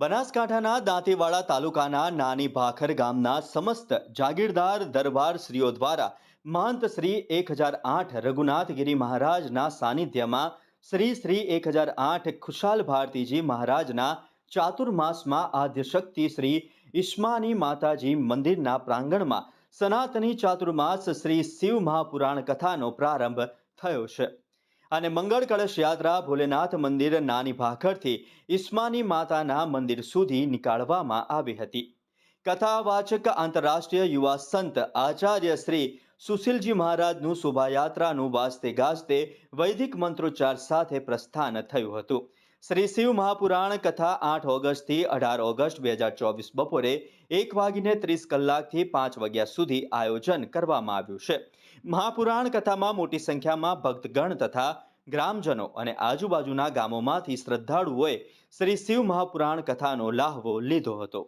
બનાસકાંઠાના દાંતીવાડા તાલુકાના નાની ભાખર ગામના સમસ્ત જાગીરદાર દરબાર શ્રીઓ દ્વારા મહંત શ્રી એક હજાર આઠ રઘુનાથગીરી મહારાજના સાનિધ્યમાં શ્રી શ્રી એક હજાર આઠ ખુશાલ ભારતીજી મહારાજના ચાતુર્માસમાં આદ્ય શક્તિ શ્રી ઈશ્માની માતાજી મંદિરના પ્રાંગણમાં સનાતની ચાતુર્માસ શ્રી શિવ મહાપુરાણ કથાનો પ્રારંભ થયો છે. અને મંગળ કળશ યાત્રા ભોલેનાથ મંદિર નાની ભાખરથી ઈસ્માની માતાના મંદિર સુધી નીકાળવામાં આવી હતી. કથાવાચક આંતરરાષ્ટ્રીય યુવા સંત આચાર્ય શ્રી સુશીલજી મહારાજનું શોભાયાત્રાનું વાજતે ગાજતે વૈદિક મંત્રોચ્ચાર સાથે પ્રસ્થાન થયું હતું. શ્રી શિવ મહાપુરાણ કથા આઠ ઓગસ્ટથી અઢાર ઓગસ્ટ બે હજાર ચોવીસ બપોરે એક વાગીને ત્રીસ કલાકથી પાંચ વાગ્યા સુધી આયોજન કરવામાં આવ્યું છે. મહાપુરાણ કથામાં મોટી સંખ્યામાં ભક્તગણ તથા ગ્રામજનો અને આજુબાજુના ગામોમાંથી શ્રદ્ધાળુઓએ શ્રી શિવ મહાપુરાણ કથાનો લાહવો લીધો હતો.